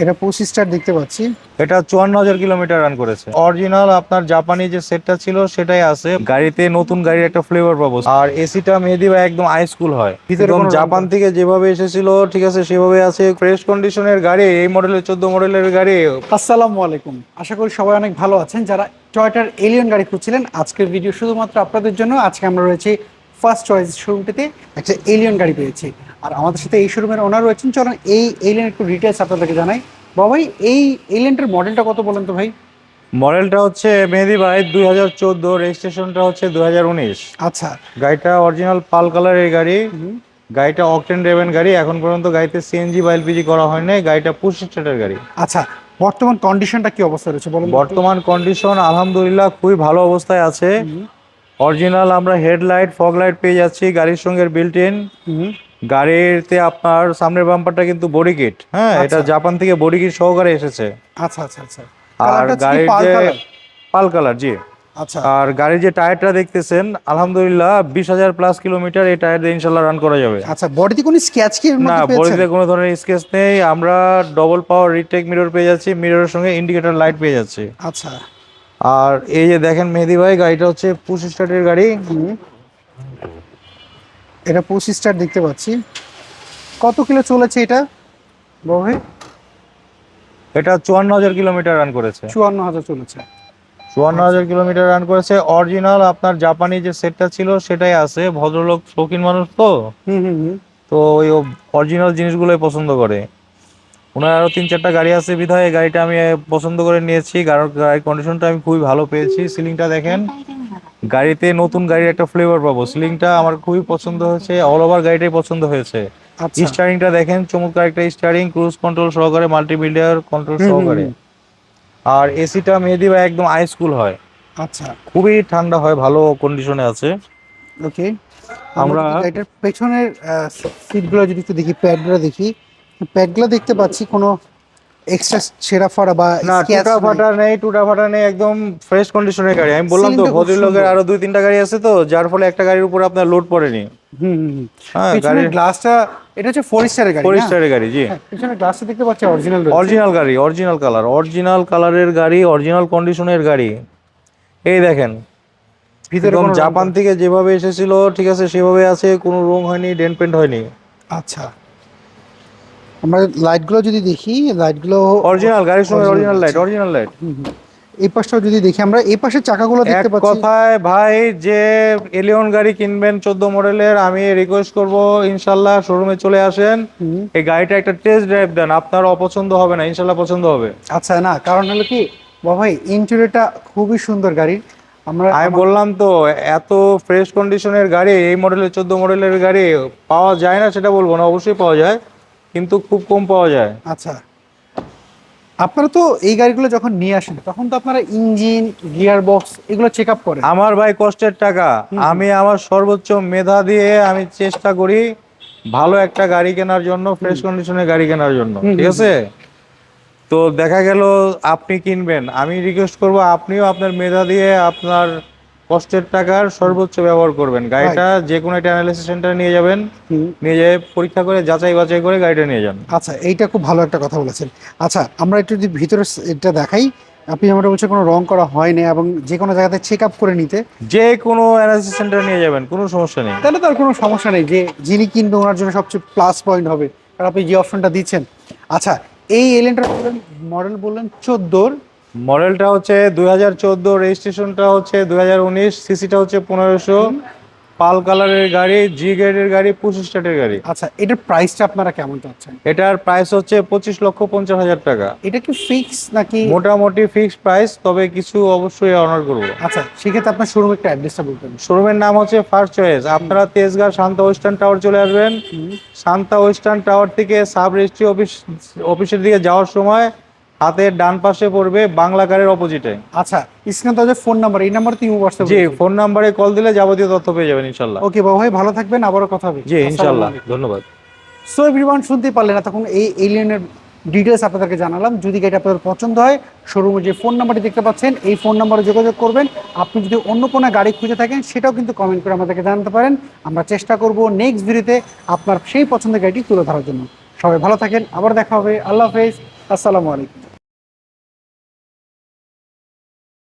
এটা পঁচিশ স্টার দেখতে পাচ্ছি। এটা চুয়ান্ন হাজার কিলোমিটার রান করেছে। অরিজিনাল আপনার জাপানি যে সেটটা ছিল সেটাই আছে। গাড়িতে নতুন গাড়ির একটা ফ্লেভার পাবো। আর এসিটা মেহেদি ভাই একদম আইসকুল হয়। একদম জাপান থেকে যেভাবে এসেছিল ঠিক আছে সেভাবে আছে। ফ্রেশ কন্ডিশনের গাড়ি এই মডেলের চোদ্দ মডেলের গাড়ি। আসসালামু আলাইকুম। আশা করি সবাই অনেক ভালো আছেন। যারা টয়টার এলিয়ন গাড়ি খুঁজছিলেন আজকের ভিডিও শুধুমাত্র আপনাদের জন্য। আজকে আমরা রয়েছি ফার্স্ট চয়েস শোরুমটিতে একটা এলিয়ন গাড়ি পেয়েছি। আর আমাদের সাথে এই শোরুমের ওনার রয়েছেন। চলুন এই এলিয়ন একটু ডিটেলস আপনাদেরকে জানাই। বাবাই এই এলিয়নটার মডেলটা কত বলেন তো ভাই? মডেলটা হচ্ছে মেহেদি ভাই দুই হাজার চোদ্দ রেজিস্ট্রেশনটা হচ্ছে দুই হাজার উনিশ। আচ্ছা। গাড়িটা অরিজিনাল পাল কালারের গাড়ি। গাড়িটা অকটেন ড্রেভেন গাড়ি। এখন পর্যন্ত গাড়িতে সিএনজি বা এলপিজি করা হয় নাই। গাড়িটা পুশ স্টার্টের গাড়ি। আচ্ছা বর্তমান কন্ডিশনটা কি অবস্থা রয়েছে বলুন বর্তমান কন্ডিশন আলহামদুলিল্লাহ খুবই ভালো অবস্থায় আছে। অরিজিনাল আমরা হেডলাইট ফগ লাইট পেয়ে যাচ্ছি। গাড়ির সঙ্গে বিল্ট ইন গাড়িতে আপনার সামনের বাম্পারটা কিন্তু বডি কিট হ্যাঁ এটা আচ্ছা। জাপান থেকে বডি কিট সহকারে এসেছে। আচ্ছা আচ্ছা আচ্ছা। আর গাড়ির যে পাল কালার জি। আচ্ছা। আর গাড়ির যে টায়ারটা দেখতেছেন আলহামদুলিল্লাহ বিশ হাজার প্লাস কিলোমিটার এই টায়ার দিয়ে ইনশাল্লাহ রান করা যাবে। আচ্ছা বডিতে কোনো স্ক্যাচ কি না বডিতে কোনো ধরনের স্কেচ নেই। আমরা ডবল পাওয়ার রিটেক মিরর পেয়ে যাচ্ছি। মিররের সঙ্গে ইন্ডিকেটর লাইট পেয়ে যাচ্ছি। আচ্ছা। আর এই যে দেখেন মেহেদি ভাই গাড়িটা হচ্ছে পুশ স্টার্টের গাড়ি। এটা পঁচিশ স্টার দেখতে পাচ্ছি। কত কিলো চলেছে এটা? বহে এটা চুয়ান্ন হাজার কিলোমিটার রান করেছে। চুয়ান্ন হাজার চলেছে। চুয়ান্ন হাজার কিলোমিটার রান করেছে। অরিজিনাল আপনার জাপানি যে সেটটা ছিল সেটাই আছে। ভদ্রলোক শৌখিন মানুষ তো। তো ওই অরিজিনাল জিনিসগুলোই পছন্দ করে। ওনার আরও তিন চারটা গাড়ি আছে বিধায়। গাড়িটা আমি পছন্দ করে নিয়েছি। গাড়ির কন্ডিশনটা আমি খুবই ভালো পেয়েছি। সিলিংটা দেখেন। গাড়িতে নতুন গাড়ির একটা ফ্লেভার পাবো। সিলিংটা আমার খুবই পছন্দ হয়েছে অল ওভার গাড়িটাই পছন্দ হয়েছে। আচ্ছা। স্টারিংটা দেখেন চমৎকার একটা স্টারিং ক্রুজ কন্ট্রোল সহকারে মাল্টিমিডিয়ার কন্ট্রোল সহকারে। আর এসিটা মেহেদি ভাই একদম আইসকুল হয়। আচ্ছা। খুবই ঠান্ডা হয় ভালো কন্ডিশনে আছে। ওকে আমরা- আমরা এটার পেছনের সিটগুলো যদি একটু দেখি প্যাডগুলো দেখি প্যাডগুলো দেখতে পাচ্ছি কোনো এক্সট্রা ছেঁড়া ফাড়া বা না টুটা নেই। ফাটা নেই টুটা ফাটা নেই একদম ফ্রেশ কন্ডিশনের গাড়ি। আমি বললাম তো ভদ্রলোকের আরও দুই তিনটা গাড়ি আছে তো যার ফলে একটা গাড়ির উপর আপনার লোড পড়েনি। হ্যাঁ গাড়ির গ্লাসটা এটা হচ্ছে ফোর স্টারের গাড়ি ফোর স্টারের গাড়ি জি। হ্যাঁ, পেছনের গ্লাসটা দেখতে পাচ্ছি অরিজিনাল অরিজিনাল গাড়ি অরিজিনাল কালার অরিজিনাল কালারের গাড়ি অরিজিনাল কন্ডিশনের গাড়ি। এই দেখেন ভিতরে জাপান থেকে যেভাবে এসেছিল ঠিক আছে সেভাবে আছে কোনো রং হয়নি ডেন্ট পেন্ট হয়নি। আচ্ছা। আমরা লাইটগুলো যদি দেখি লাইটগুলো অরিজিনাল গাড়ির সঙ্গে অরিজিনাল লাইট অরিজিনাল লাইট। এই পাশটাও যদি দেখি আমরা এই পাশের চাকাগুলো দেখতে পাচ্ছি। কথায় ভাই যে এলিয়ন গাড়ি কিনবেন চোদ্দ মডেলের আমি রিকোয়েস্ট করব ইনশাল্লাহ শোরুমে চলে আসেন। এই গাড়িটা একটা টেস্ট ড্রাইভ দেন আপনার অপছন্দ হবে না ইনশাল্লাহ পছন্দ হবে। আচ্ছা না কারণ হলো কি বাবাই ইন্টেরিয়রটা খুবই সুন্দর গাড়ির। আমরা আমি বললাম তো এত ফ্রেশ কন্ডিশনের গাড়ি এই মডেলের চোদ্দ মডেলের গাড়ি পাওয়া যায় না সেটা বলব না অবশ্যই পাওয়া যায়। কিন্তু খুব কম পাওয়া যায়। আচ্ছা। আপনারা তো এই গাড়িগুলো যখন নিয়ে আসেন তখন তো আপনারা ইঞ্জিন গিয়ার বক্স এগুলো চেক আপ করেন। আমার ভাই কষ্টের টাকা। আমি আমার সর্বোচ্চ মেধা দিয়ে আমি চেষ্টা করি ভালো একটা গাড়ি কেনার জন্য ফ্রেশ কন্ডিশনের গাড়ি কেনার জন্য ঠিক আছে? তো দেখা গেল আপনি কিনবেন। আমি রিকোয়েস্ট করব আপনিও আপনার মেধা দিয়ে আপনার কষ্টের টাকার সর্বোচ্চ ব্যবহার করবেন। গাড়িটা যে কোনো একটা অ্যানালিসিস সেন্টারে নিয়ে যাবেন নিয়ে যেয়ে পরীক্ষা করে যাচাই বাছাই করে গাড়িটা নিয়ে যান। আচ্ছা এইটা খুব ভালো একটা কথা বলেছেন। আচ্ছা আমরা একটু যদি ভিতরে এটা দেখাই আপনি আমরা বলছে কোনো রং করা হয়নি এবং যে কোনো জায়গাতে চেক আপ করে নিতে। যে কোনো অ্যানালিসিস সেন্টারে নিয়ে যাবেন কোনো সমস্যা নেই। তাহলে তো আর কোনো সমস্যা নেই যে যিনি কিনবে ওনার জন্য সবচেয়ে প্লাস পয়েন্ট হবে। কারণ আপনি যে অপশনটা দিচ্ছেন। আচ্ছা এই এলেনটার মডেল বললেন চোদ্দোর মডেলটা হচ্ছে দুই হাজার চোদ্দ রেজিস্ট্রেশনটা হচ্ছে দুই হাজার উনিশ সিসিটা হচ্ছে পনেরোশো। পাল কালারের গাড়ি জি গ্রেডের গাড়ি পঁচিশ স্টার্টের গাড়ি। আচ্ছা এটার প্রাইসটা আপনারা কেমন চাচ্ছেন? এটার প্রাইস হচ্ছে পঁচিশ লক্ষ পঞ্চাশ হাজার টাকা। এটা কি ফিক্স নাকি? মোটামুটি ফিক্সড প্রাইস তবে কিছু অবশ্যই অনার করব। আচ্ছা সেক্ষেত্রে আপনার শোরুম একটা অ্যাড্রেসটা বলতেন শোরুমের নাম হচ্ছে ফার্স্ট চয়েস আপনারা তেজগাঁ শান্তা ওয়েস্টার্ন টাওয়ার চলে আসবেন। শান্তা ওয়েস্টার্ন টাওয়ার থেকে সাব রেজিস্ট্রি অফিস অফিসের দিকে যাওয়ার সময় হাতের ডান পাশে পড়বে বাংলা কারের অপোজিটে আচ্ছা স্ক্রিনে তো ফোন নাম্বার এই নাম্বার তুমি হোয়াটসঅ্যাপ জি ফোন নাম্বারে কল দিলে যাবতীয় তথ্য পেয়ে যাবেন ইনশাল্লাহ। ওকে বাবা ভাই ভালো থাকবেন আবারও কথা হবে। জি ইনশাল্লাহ ধন্যবাদ। সো এভরিওয়ান শুনতে পারলেন না তখন এই এলিয়েনের ডিটেলস আপনাদেরকে জানালাম। যদি গাড়ি আপনাদের পছন্দ হয় শোরুমে যে ফোন নাম্বারটি দেখতে পাচ্ছেন এই ফোন নাম্বারে যোগাযোগ করবেন। আপনি যদি অন্য কোনো গাড়ি খুঁজে থাকেন সেটাও কিন্তু কমেন্ট করে আমাদেরকে জানাতে পারেন। আমরা চেষ্টা করব নেক্সট ভিডিওতে আপনার সেই পছন্দের গাড়িটি তুলে ধরার জন্য। সবাই ভালো থাকেন আবার দেখা হবে। আল্লাহ হাফেজ আসসালামু আলাইকুম।